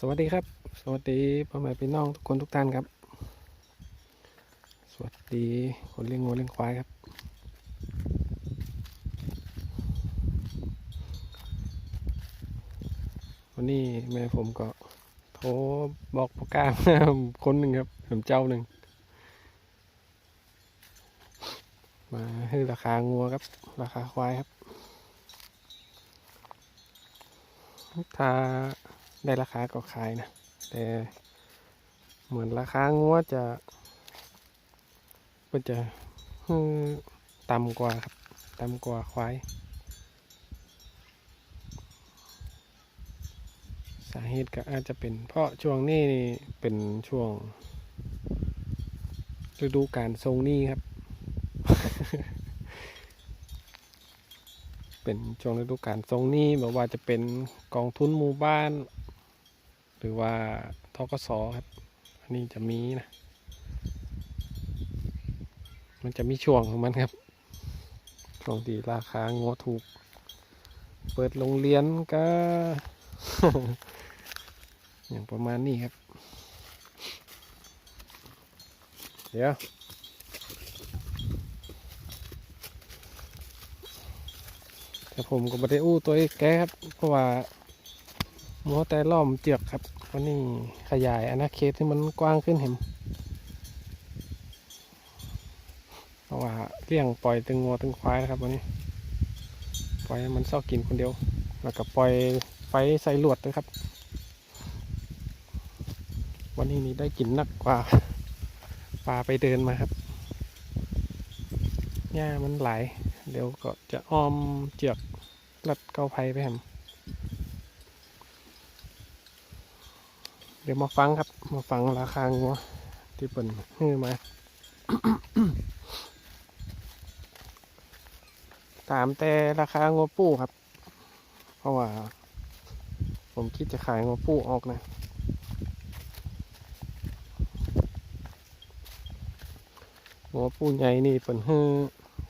สวัสดีครับ สวัสดีพ่อแม่พี่น้องทุกคนทุกท่านครับ สวัสดีคนเลี้ยงงูเลี้ยงควายครับ วันนี้แม่ผมก็โทรบอกประกล้าคนหนึ่งครับผมเจ้าหนึ่ง มาให้ราคางัวครับ ราคาควายครับ ถ้า ได้ราคาก็ขายนะ แต่เหมือนราคางัวจะมันจะต่ำกว่าครับต่ำกว่าควาย สาเหตุก็อาจจะเป็น เพราะช่วงนี้เป็นช่วงฤดูการทรงนี้ครับ เป็นช่วงฤดูกาลทรงนี้แบบว่าจะเป็นกองทุนหมู่บ้าน หรือว่าทกสครับ อันนี้จะมีนะ มันจะมีช่วงของมันครับช่วงที่ราคางัวถูก เปิดโรงเรียนก็ อย่างประมาณนี้ครับ เดี๋ยวแต่ผมก็ไม่ได้อู้ตัวเองแกครับ เพราะว่า มัวแต่ล้อมเจือกครับวันนี้ขยายอาณาเขตที่มันกว้างขึ้นเห็นเพราะว่าเลี้ยงปล่อยตึงงัวตึงควายนะครับวันนี้ ปล่อยมันเศร้ากินคนเดียว แล้วก็ปล่อยไฟใส่ลวดด้วยครับ วันนี้นี่ได้กินนักกว่าปลาไปเดินมาครับหญ้ามันไหล เดี๋ยวก็จะอ้อมเจือกลัดเกาไผ่ไปแฮม ดี๋ยวมาฟังครับ มาฟังราคางัวที่เปิ่นฮื้อมาถามแต่ราคางัวปู้ครับ เพราะว่า ผมคิดจะขายงัวปู้ออกนะงัวปู้ใหญ่นี่เปิ่นฮื้อ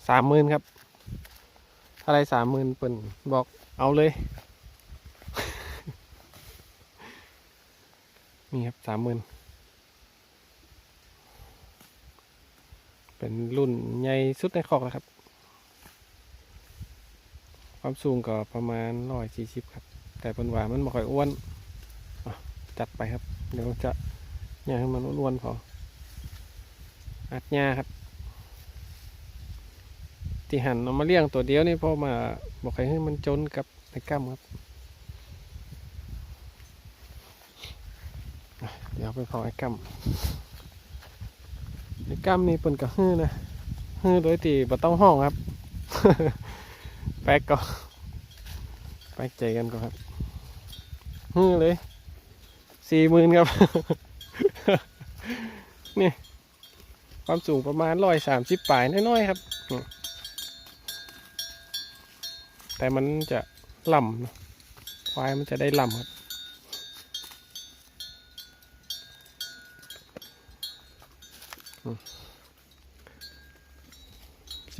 สามหมื่นครับอะไรสามหมื่นเปิ่นบอกเอาเลย นี่ครับสามหมื่นเป็นรุ่นใหญ่สุดในคอกแล้วครับ ความสูงก็ประมาณร้อยสี่สิบครับ แต่เป็นว่ามันไม่ค่อยอ้วนจัดไปครับ เดี๋ยวจะย่างให้มันอ้วนๆพออัดหญ้าครับ ที่หันเอามาเลี้ยงตัวเดียวนี่เพราะมาบอกให้มันจนกับไอ้กั้ามครับอะ เดี๋ยวไปพอไอ้กัมไอ้กัมนี่เปิ่นกับฮื้อนะฮื้อโดยที่บ่ต้องห้องครับ แป๊กก็แป๊กใจกันก่อนครับฮื้อเลยสี่หมื่นครับ นี่ ความสูงประมาณร้อยสามสิบปลายน้อยๆครับ แต่มันจะล่ำควายมันจะได้ล่ำครับ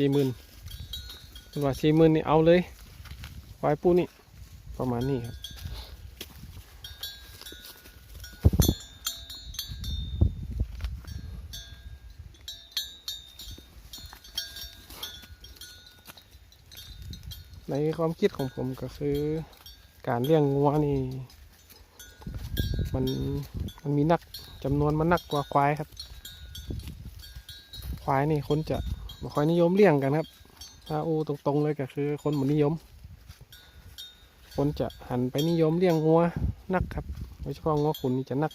สี่หมื่นเป็นว่าสี่หมื่นนี่เอาเลยควายปูนี่ประมาณนี้ครับในความคิดของผมก็คือการเลี้ยงงัวนี่ มันมันมีนักจำนวนมันนักกว่าควายครับ ควายนี่คนจะ ไม่ค่อยนิยมเลี้ยงกันครับ ถ้าอูตรงๆเลยก็คือคนมันนิยม คนจะหันไปนิยมเลี้ยงงัวนักครับโดยเฉพาะงัวขุนนี่จะนัก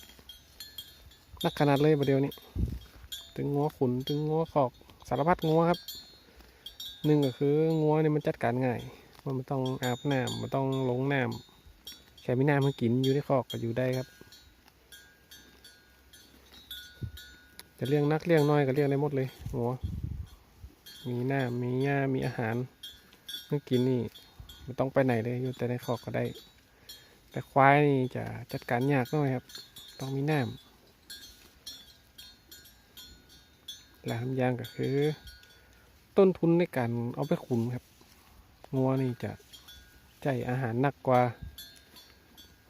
นักขนาดเลยประเดี๋ยวนี้ถึงงัวขุนถึงงัวขอกสารพัดงัวครับหนึ่งก็คืองัวนี่มันจัดการง่าย มันไม่ต้องอาบน้ำมันต้องลงน้ำแค่มีน้ำให้กินอยู่ในคอกก็อยู่ได้ครับจะเลี้ยงนักเลี้ยงน้อยก็เลี้ยงได้หมดเลยหัว มีน้ำมีหญ้ามีอาหารให้กินนี่ไม่ต้องไปไหนเลยอยู่แต่ในคอกก็ได้ แต่ควายนี่จะจัดการยากหน่อยครับ ต้องมีน้ำและทำอยางก็คือ ต้นทุนในการเอาไปขุนครับงัวนี่จะใจอาหารหนักกว่า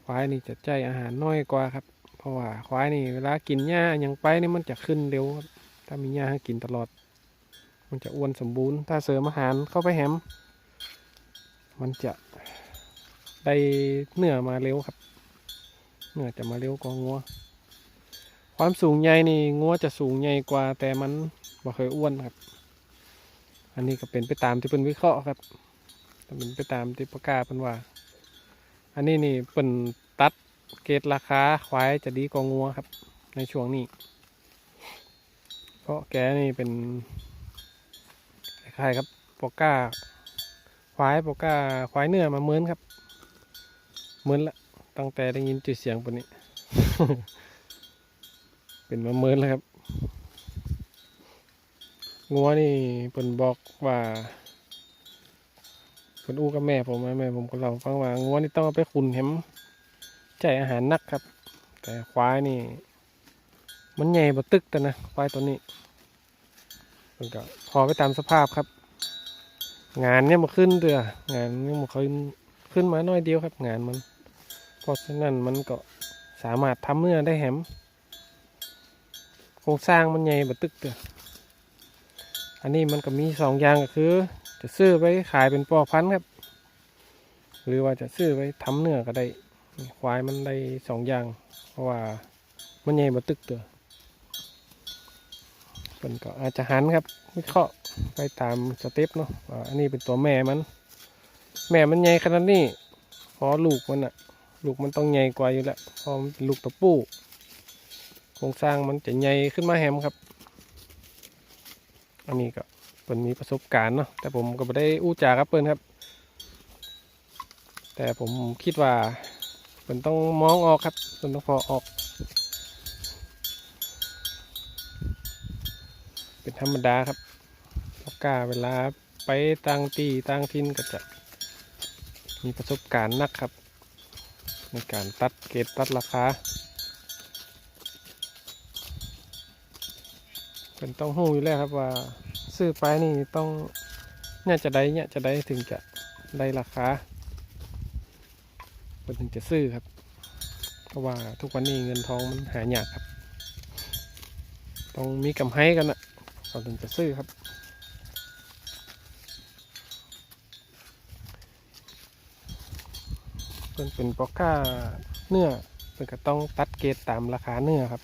ควายนี่จะใจอาหารน้อยกว่าครับ เพราะว่าควายนี่เวลากินหญ้าย่างไปนี่มันจะขึ้นเร็วครับ ถ้ามีหญ้าให้กินตลอด มันจะอ้วนสมบูรณ์ ถ้าเสริมอาหารเข้าไปแฮม มันจะได้เนื้อมาเร็วครับ เนื้อจะมาเร็วกว่างัว ความสูงใหญ่นี่งัวจะสูงใหญ่กว่า แต่มันบ่เคยอ้วนครับ อันนี้ก็เป็นไปตามที่เป็นวิเคราะห์ครับเป็นไปตามที่ประกาศเป็นว่า อันนี้นี่เป็นตัดเกรดราคาควายจะดีกว่างัวครับ ในช่วงนี้ เพราะแกนี่เป็น คล้ายๆครับปอก้า ควายปอก้า ควายเนื้อมาเหมือนครับเหมือนละตั้งแต่ได้ยินจื่อเสียงปนนี้ เป็นมาเหมือนแล้วครับงัวนี่เพิ่นบอกว่าเพิ่นอู้กับแม่ผมแม่ผมก็เล่าฟังว่างัวนี่ต้องเอาไปขุนแหมใจอาหารนักครับ แต่ควายนี่ มันใหญ่บ่ตึกแต่นะควายตัวนี้ มันก็พอไปตามสภาพครับ งานเนี่ยมาขึ้นเดืองานเนี่ยมาขึ้นขึ้นมาน้อยเดียวครับ งานมัน เพราะฉะนั้นมันก็สามารถทำเนื้อได้แหมโครงสร้างมันใหญ่แบ่ตึกเดืออันนี้มันก็มีสองอย่างก็คือ จะซื้อไว้ขายเป็นปอพันธุ์ครับ หรือว่าจะซื้อไว้ทำเนื้อก็ได้ ควายมันได้สองอย่าง เพราะว่ามันใหญ่บ่ตึกเตือ เป็นก็อาจจะหันครับวิเคราะห์ไปตามสเต็ปเนาะอันนี้เป็นตัวแม่มัน แม่มันใหญ่ขนาดนี้พอลูกมันอะลูกมันต้องใหญ่กว่าอยู่แล้วพอมันเป็นลูกตัวผู้โครงสร้างมันจะใหญ่ขึ้นมาแฮมครับ อันนี้ก็เปิ้นมีประสบการณ์เนาะแต่ผมก็ไม่ได้อู้จากับเปิ้นครับ แต่ผมคิดว่าเปิ้นต้องมองออกครับเปิ้นต้องพอออก เป็นธรรมดาครับปากกาเวลาไปต่างตีต่างทินก็จะมีประสบการณ์นักครับ ในการตัดเกรดตัดราคาเป็นต้องหู้อยู่แล้วครับว่าซื้อไปนี่ต้องเนี่ยจะได้เนี่ยจะได้ถึงจะได้ราคาเป็นถึงจะซื้อครับเพราะว่าทุกวันนี้เงินทองมันหายากครับ ต้องมีกำไรกันนะ เราถึงจะซื้อครับ เป็นเป็นปอกก้าเนื้อเป็นก็ต้องตัดเกรดตามราคาเนื้อครับ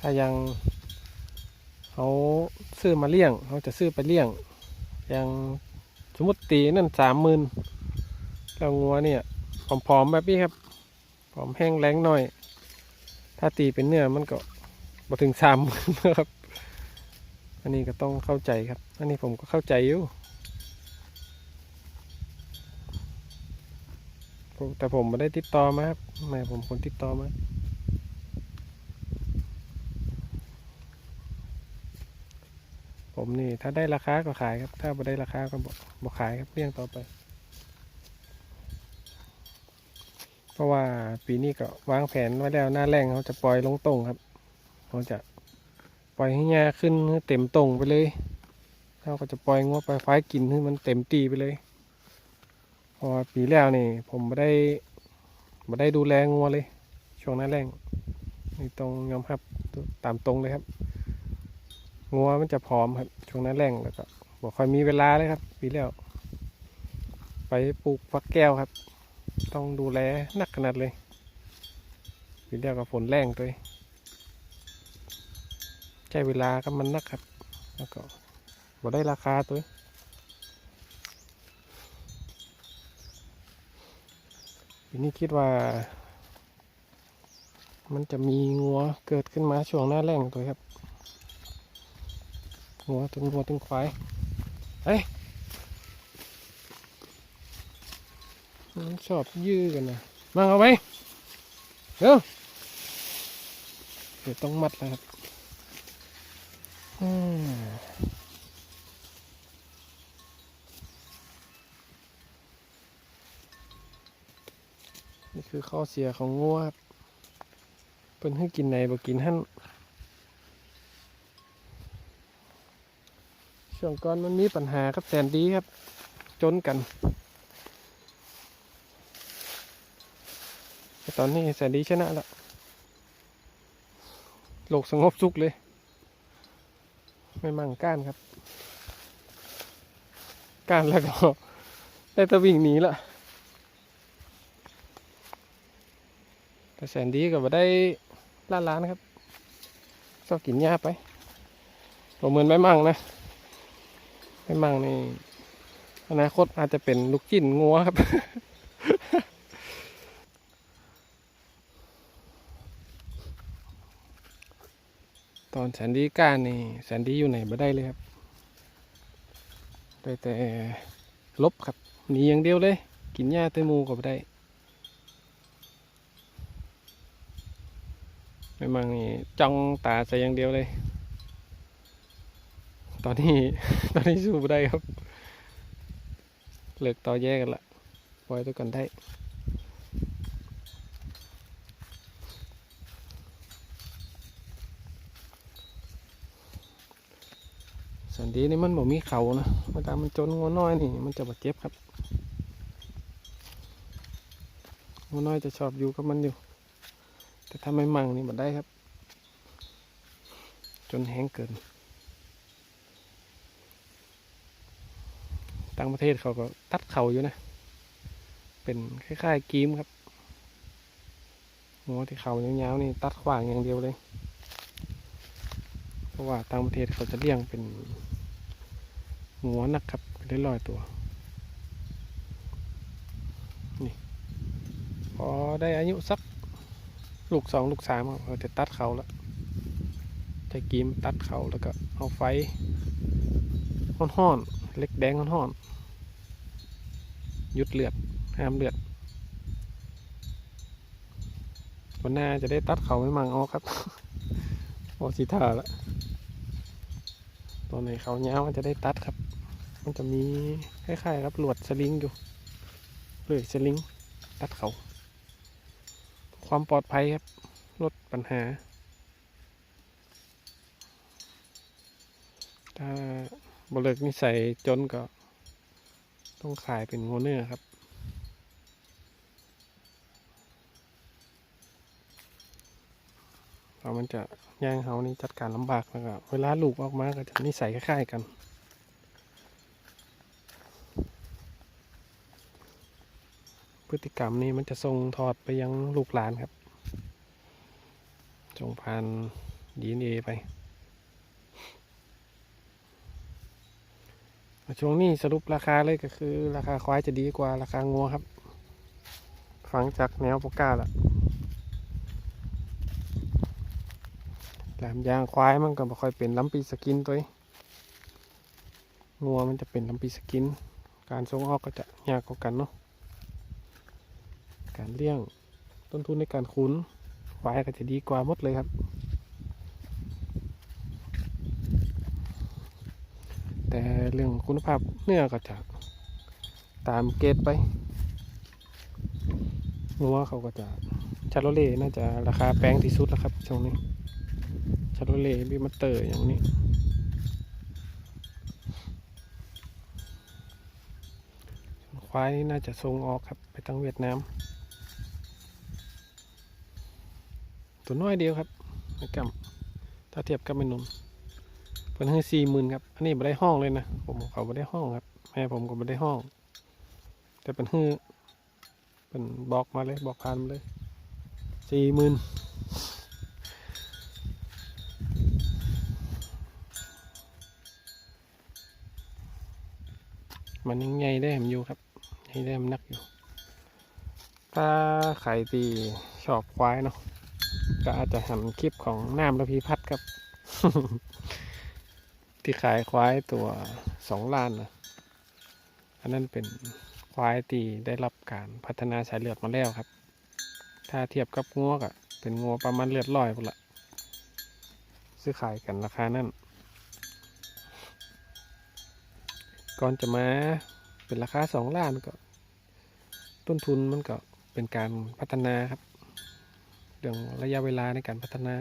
ถ้ายังเขาซื้อมาเลี้ยงเขาจะซื้อไปเลี้ยงอย่างสมมติตีนั่นสามหมื่นแล้วงัวเนี่ยผอมๆแบบนี้ครับผอมแห้งแรงหน่อย ถ้าตีเป็นเนื้อมันก็บ่ถึงสามหมื่นนะครับ อันนี้ก็ต้องเข้าใจครับ อันนี้ผมก็เข้าใจอยู่แต่ผมไม่ได้ติดต่อมาครับแม่ผมคนติดต่อมาผมนี่ถ้าได้ราคาก็ขายครับ ถ้าไม่ได้ราคาก็บอกบอกขายครับเลี้ยงต่อไป เพราะว่าปีนี้ก็วางแผนไว้แล้วหน้าแรงเขาจะปล่อยลงตรงครับเขาจะ ล่อยให้หญ้าขึ้นให้เต็มตรงไปเลยเขาก็จะปล่อยงัวปล่อยควายกินให้มันเต็มตีไปเลยพราะว่าปีแล้วนี่ ผมไม่ได้ไม่ได้ดูแลงัวเลย ช่วงหน้าแรงนี่ตรงยอมครับตามตรงเลยครับ งัวมันจะผอมครับ ช่วงหนั้นแรงแล้วก็บอกค่อยมีเวลาเลยครับ ปีแล้ว ไปปลูกฟักแก้วครับ ต้องดูแลหนักขนาดเลย ปีแล้วก็ฝนแรงตัวเอง ใช้เวลาก็มันนักครับ แล้วก็บ่ได้ราคาตัวเองปีนี้คิดว่า มันจะมีงัวเกิดขึ้นมาช่วงหน้าแรงตัวครับงัวถึงงัวถึงควายเฮ้ยมันชอบยื้อกันนะมาเอาไหมเร็วเดี๋ยวต้องมัดแล้วครับ อืมนี่คือข้อเสียของงัวครับเพิ่นให้กินไหนบ่กินหั่นช่วงก่อนมันมีปัญหาครับแสนดีครับ จนกันแต่ตอนนี้แสนดีชนะแล้วโลกสงบสุขเลย ไม่มั่งก้านครับ ก้านแล้วก็ได้ตะวิ่งหนีละแต่แสนดีก็มาได้ล้านล้านครับชอบกินหญ้าไปผมเหมือนไม่มั่งนะไม่มั่งนี่อนาคตอาจจะเป็นลูกจิ้นงัวครับ ตอนแสนดีก้านนี่แสนดีอยู่ไหนมาได้เลยครับ ได้แต่ลบครับหนีอย่างเดียวเลย กินหญ้าเตยหมูก็ไม่ได้ไม่มั่งนี่จ้องตาใส่อย่างเดียวเลย ตอนนี้ตอนนี้สู้ไม่ได้ครับ เลิกต่อแยกกันละปล่อยตัวกันได้ สันดีนี่มันบ่มีเขานะเวลามันจนงัวน้อยนี่ มันจะบาดเจ็บครับงัวน้อยจะชอบอยู่กับมันอยู่ แต่ถ้าไม่มั่งนี่บัดได้ครับ จนแห้งเกิน ต่างประเทศเขาก็ตัดเขาอยู่นะ เป็นคล้ายๆกีมครับหัวที่เขายาวๆนี่ตัดขวางอย่างเดียวเลยเพราะว่าต่างประเทศเขาจะเลี้ยงเป็น หัวนักครับได้ลอยตัว นี่ พอได้อายุสัก ลูกสองลูกสามครับเขาจะตัดเขาแล้วใช้กีมตัดเขาแล้วก็เอาไฟห้อนๆเล็กแดงห้อนๆหยุดเลือดห้ามเลือดวันหน้าจะได้ตัดเขาไม่มังออกครับพอสีทาละตัวไหนเขาเนี้ยมันจะได้ตัดครับ มันจะมีคล้ายๆครับหลวดสลิงอยู่เลยสลิงตัดเขา ความปลอดภัยครับ ลดปัญหา ถ้าบเลิกนิสัยจนก็ ต้องขายเป็นโงเนื้อครับเพราะมันจะย่างเฮานี่จัดการลำบากแล้วก็เวลาลูกออกมาก็จะนิสัยคล้ายๆกัน พฤติกรรมนี้มันจะส่งทอดไปยังลูกหลานครับส่งผ่านดีเอไป ช่วงนี้สรุปราคาเลยก็คือ ราคาควายจะดีกว่าราคางัวครับ ฟังจากแนวปกกาละแหลมยางควายมันก็บ่ค่อยเป็นลำปีสกินตัวงงัวมันจะเป็นลำปีสกิน การส่งออกก็จะยากกว่ากันเนาะ การเลี้ยง ต้นทุนในการคุ้นควายก็จะดีกว่าหมดเลยครับ แต่เรื่องคุณภาพเนื้อก็จะตามเกรดไปงัวเขาก็จะชาโลเล่น่าจะราคาแพงที่สุดแล้วครับช่วงนี้ชาโลเล่บิมัตเตอร์อย่างนี้ ควายนี่น่าจะส่งออกครับไปทางเวียดนาม ตัวน้อยเดียวครับนะครับถ้าเทียบกับแม่นมเป็นให้สี่หมื่นครับ อันนี้ไม่ได้ห้องเลยนะ ผมเขาไม่ได้ห้องครับ แม่ผมก็ไม่ได้ห้อง แต่เป็นฮือเป็นบอกมาเลยบอกผ่านมาเลยสี่หมื่นมันยังไงได้ผมอยู่ครับยังได้มันนักอยู่ ถ้าใครที่ชอบควายเนาะ ก็อาจจะหันคลิปของน้ำระพีพัฒน์ครับ ที่ขายควายตัวสองล้านนะอันนั้นเป็นควายที่ได้รับการพัฒนาสายเลือดมาแล้วครับ ถ้าเทียบกับงัวก็เป็นงัวประมาณเลือดลอยพุ่นละซื้อขายกันราคานั้นก่อนจะมาเป็นราคาสองล้านก็ ต้นทุนมันก็เป็นการพัฒนาครับ เรื่องระยะเวลาในการพัฒนา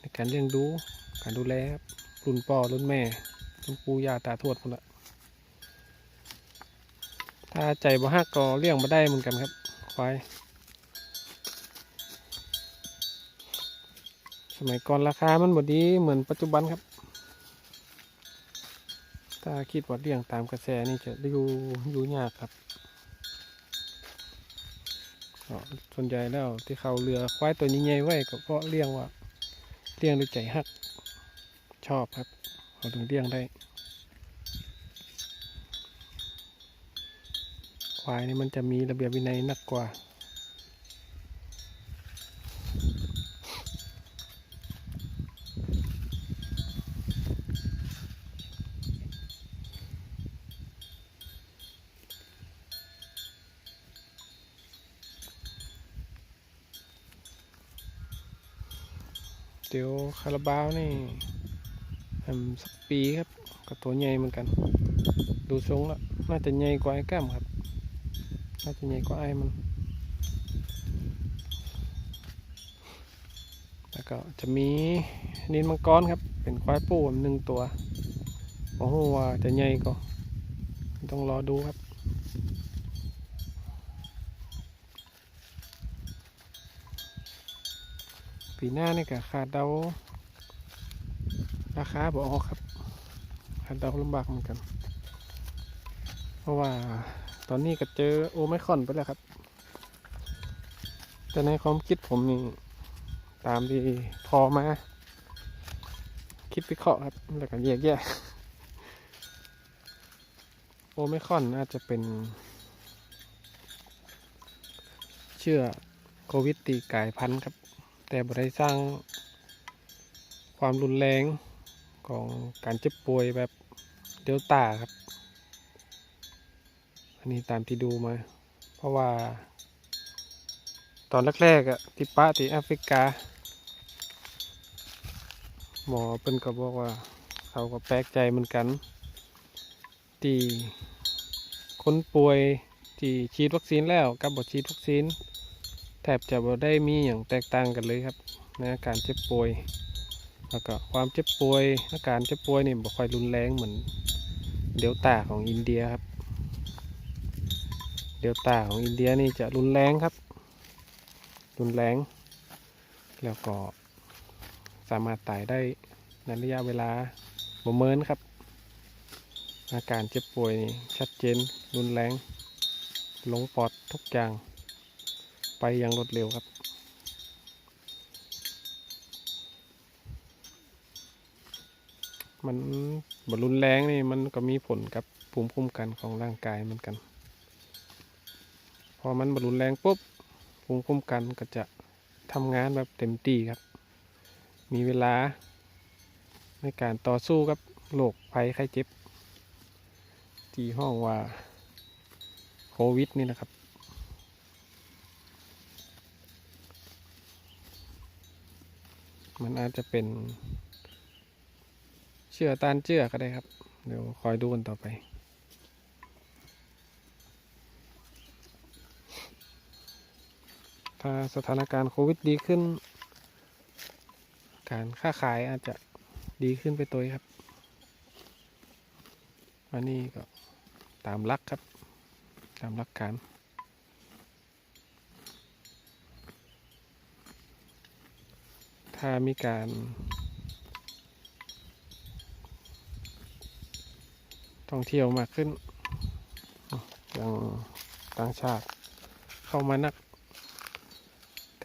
ในการเลี้ยงดู การดูแลรุ่นพ่อรุ่นแม่รุ่นปู่ย่าตาทวดคนละถ้าใจบ่หักก็เลี้ยงมาได้เหมือนกันครับควายสมัยก่อนราคามันบดีเหมือนปัจจุบันครับ ถ้าคิดว่าเลี้ยงตามกระแสนี่จะอยู่อยู่ยากครับ ส่วนใหญ่แล้วที่เขาเรือควายตัวใหญ่ไว้ก็เพราะเลี้ยงว่าเลี้ยงด้วยใจฮัก ชอบครับเขาถึงเลี้ยงได้ ควายนี่มันจะมีระเบียบวินัยหนักกว่า คาราบาวนี่ทำสักปีครับก็ตัวใหญ่เหมือนกัน ดูทรงแล้วน่าจะใหญ่กว่าไอ้แก้มครับ น่าจะใหญ่กว่าไอ้มัน แล้วก็จะมีนินมังกรครับ เป็นควายปูหนึ่งตัวโอ้โหว่าจะใหญ่ก็ต้องรอดูครับปีหน้านี่ก็ขาดเดา ราคาบอกออกครับขาดเดาลำบากเหมือนกัน เพราะว่าตอนนี้ก็เจอโอไมคอนไปแล้วครับ แต่ในความคิดผมนี่ตามที่พอมา คิดวิเคราะห์ครับแล้วก็แยกแยะโอไมคอนอาจะเป็น เชื่อโควิดตีกายพันธุ์ครับ แต่บ่ได้สร้างความรุนแรง ของการเจ็บป่วยแบบเดลต้าครับ อันนี้ตามที่ดูมา เพราะว่า ตอนแรกๆอะที่ป้าที่แอฟริกา หมอเป็นก็บอกว่า เขาก็แปลกใจเหมือนกัน ที่คนป่วยที่ฉีดวัคซีนแล้วกับบ่ฉีดวัคซีนแทบจะบ่ได้มีอย่างแตกต่างกันเลยครับในอาการเจ็บป่วย แล้วก็ความเจ็บป่วยอาการเจ็บป่วยนี่บ่ค่อยรุนแรงเหมือนเดลต้าของอินเดียครับ เดลต้าของอินเดียนี่จะรุนแรงครับ รุนแรง แล้วก็สามารถตายได้ในระยะเวลาบ่เมินครับ อาการเจ็บป่วยนี่ชัดเจนรุนแรงลงปอดทุกอย่าง ไปอย่างรวดเร็วครับ มันบรุนแรงนี่มันก็มีผลกับภูมิคุ้มกันของร่างกายเหมือนกัน พอมันบรุนแรงปุ๊บภูมิคุ้มกันก็จะทำงานแบบเต็มที่ครับ มีเวลา ในการต่อสู้กับโรคภัยไข้เจ็บ ที่ห้องว่าโควิดนี่นะครับมันอาจจะเป็น ชื่อต้านเชื่อก็ได้ครับ เดี๋ยวคอยดูกันต่อไป ถ้าสถานการณ์โควิดดีขึ้น การค้าขายอาจจะดีขึ้นไปตัวครับอันนี้ก็ตามลักครับ ตามลักการถ้ามีการ ท่องเที่ยวมากขึ้นอย่างต่างชาติเข้ามานัก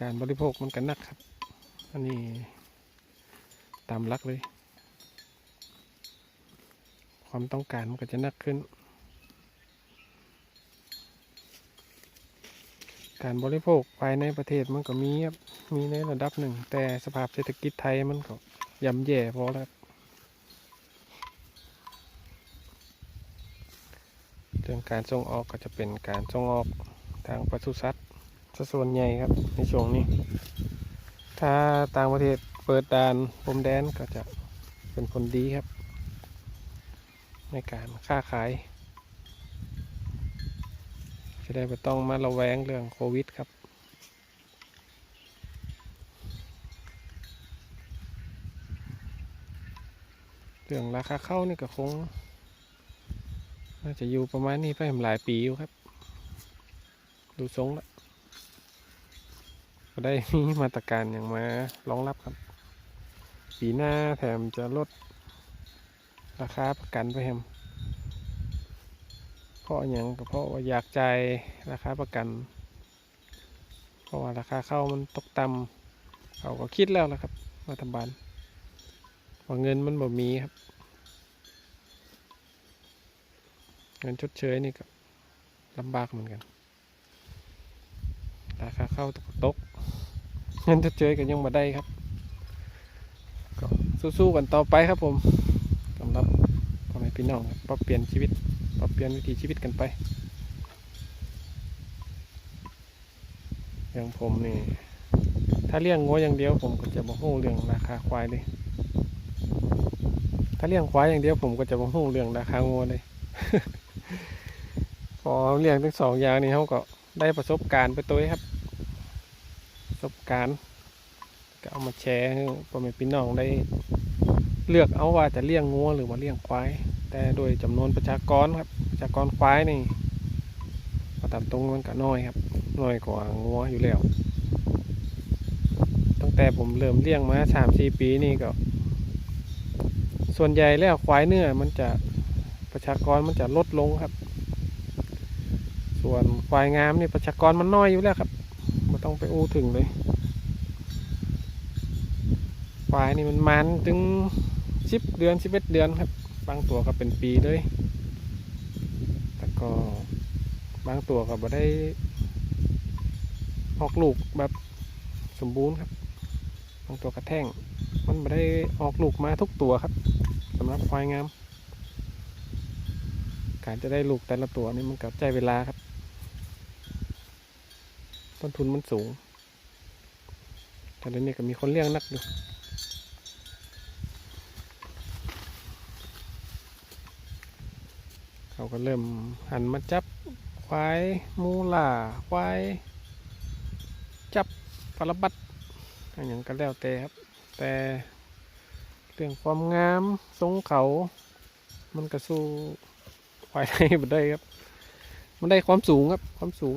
การบริโภคมันกันนักครับ อันนี้ตามลักเลย ความต้องการมันก็จะนักขึ้น การบริโภคภายในประเทศมันก็มีครับมีในระดับหนึ่ง แต่สภาพเศรษฐกิจไทยมันก็ย่ำแย่พอแล้วครับ เรื่องการส่งออกก็จะเป็นการส่งออกทางปศุสัตว์ซะส่วนใหญ่ครับในช่วงนี้ ถ้าต่างประเทศเปิดด่านพรมแดนก็จะเป็นผลดีครับ ในการค้าขาย จะได้ไม่ต้องมาระแวงเรื่องโควิดครับเรื่องราคาเข้านี่ก็คง น่าจะอยู่ประมาณนี้ไปหลายปีอยู่ครับ ดูทรงแล้วก็ได้มีมาตรการอย่างมารองรับครับ ปีหน้าแถมจะลดราคาประกันไปแฮมเพราะอย่างก็เพราะว่าอยากจ่ายราคาประกัน เพราะว่าราคาเข้ามันตกต่ำเขาก็คิดแล้วนะครับรัฐบาลว่าเงินมันบ่มีครับ เงินชดเชยนี่ก็ลำบากเหมือนกัน ราคาเข้าตกตกเงินชดเชยก็ยังมาได้ครับ ก็สู้ๆกันต่อไปครับผมสำหรับพ่อแม่พี่น้องปรับเปลี่ยนชีวิตปรับเปลี่ยนวิถีชีวิตกันไป อย่างผมนี่ ถ้าเลี้ยงงัวอย่างเดียว ผมก็จะบ่ฮู้เรื่องราคาควายเลย ถ้าเลี้ยงควายอย่างเดียวผมก็จะบ่ฮู้เรื่องราคางัวเลย พอเลี้ยงทั้งสองอย่างนี้เขาก็ได้ประสบการณ์ไปตัวครับ ประสบการณ์ก็เอามาแชร์ให้พ่อแม่พี่น้องได้เลือกเอาว่าจะเลี้ยงงัวหรือว่าเลี้ยงควาย แต่โดยจำนวนประชากรครับ ประชากรควายนี่พอตามตรงมันก็น้อยครับน้อยกว่างัวอยู่แล้ว ตั้งแต่ผมเริ่มเลี้ยงมาสามสี่ปีนี่ก็ ส่วนใหญ่แล้วควายเนื้อมันจะ ประชากรมันจะลดลงครับ ส่วนควายงามนี่ประชากรมันน้อยอยู่แล้วครับไม่ต้องไปอู้ถึงเลยควายนี่มันมันถึงสิบเดือนสิบเอ็ดเดือนครับ บางตัวก็เป็นปีเลยแต่ก็บางตัวก็บ่ได้ออกลูกแบบสมบูรณ์ครับบางตัวกระแท่ง มันบ่ได้ออกลูกมาทุกตัวครับสำหรับควายงาม การจะได้ลูกแต่ละตัวนี่มันกับใจเวลาครับ ต้นทุนมันสูงแต่เดี๋ยวนี้ก็มีคนเลี้ยงนักอยู่เขาก็เริ่มหันมาจับควายมูล่าควายจับปลบัดอะไรอย่างก็แล้วแต่ครับ แต่เรื่องความงามทรงเขา มันก็สู้ ควายไทยไม่ได้ครับมันได้ความสูงครับ ความสูง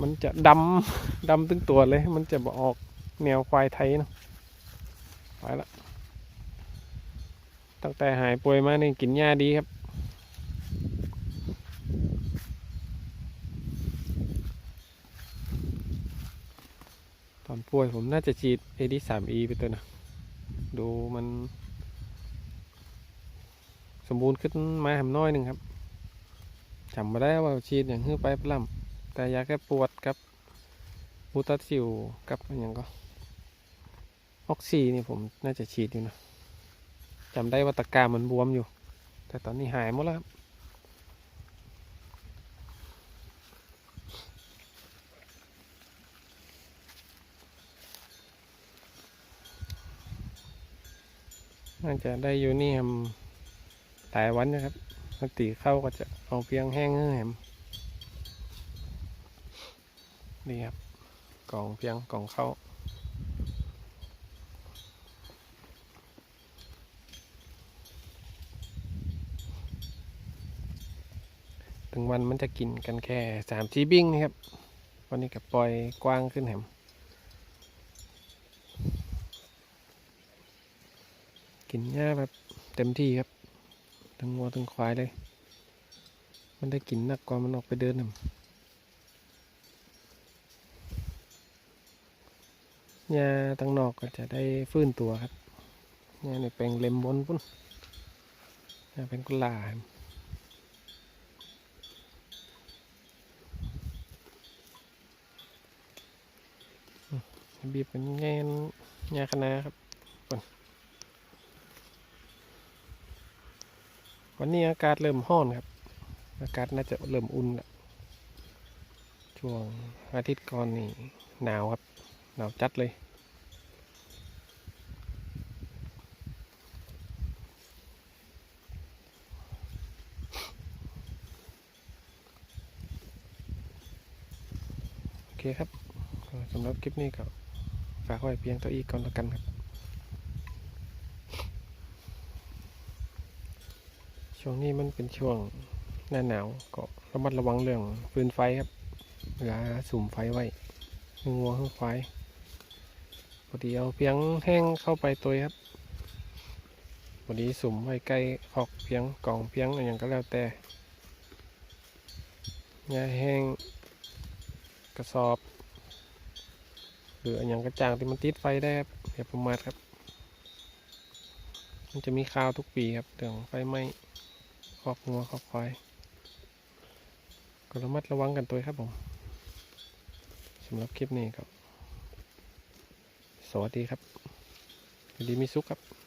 มันจะดำดำตึงตัวเลย มันจะบออกแนวควายไทยเนาะไปละตั้งแต่หายป่วยมานี่กินหญ้าดีครับตอนป่วยผมน่าจะฉีด AD3E ไปตัวนะ ดูมัน สมบูรณ์ขึ้นมาหมน้อยหนึ่งครับจำมาได้ว่าฉีดอย่างฮื้อไปปล้ำแต่ยาแก้ปวดกับบูตาซิลกับอย่างก็ออกซีนี่ผมน่าจะฉีดอยู่นะจำได้ว่าตะกร้ามันบวมอยู่ แต่ตอนนี้หายหมดแล้วครับน่าจะได้อยู่นี่แฮม หลายวันนะครับปกติเข้าก็จะเอาเพียงแห้งแฮมนี่ครับกล่องเพียงกล่องเข้าถึงวันมันจะกินกันแค่สามทีบิ้งนี่ครับ วันนี้ก็ปล่อยกว้างขึ้นแหมกินหญ้าแบบเต็มที่ครับ ทั้งวัวทั้งควายเลย มันได้กินนักกว่ามันออกไปเดินแหมหญ้าตั้งนอกก็จะได้ฟื้นตัวครับหญ้าในแปลงเล็มบนพุ่นหญ้าเป็นกุหลาบบีบเป็นแง่นยาคณะครับก่อน วันนี้อากาศเริ่มห้อนครับ อากาศน่าจะเริ่มอุ่นแล้วช่วงอาทิตย์ก่อนนี่หนาวครับ หนาวจัดเลย โอเคครับสำหรับคลิปนี้ก็ฝากไว้เพียงเท่าอีกก่อนแล้วกันครับ ช่วงนี้มันเป็นช่วงหน้าหนาวก็ระมัดระวังเรื่องฟืนไฟครับเวลาสุ่มไฟไว้งัวข้างควายพอดีเอาเพียงแห้งเข้าไปตัวครับพอดีสุ่มไว้ใกล้ขอกเพียงกล่องเพียงอะไรอย่างก็แล้วแต่ยาแห้งกระสอบ หรืออนอย่างกระจ่างที่มันติดไฟได้ครับอย่าประมาทครับ มันจะมีข่าวทุกปีครับเรื่องไฟไหม้ คอกงัวคอกควายก็ระมัดระวังกันตัวครับผมสำหรับคลิปนี้ครับ สวัสดีครับสวัสดีมีสุขครับ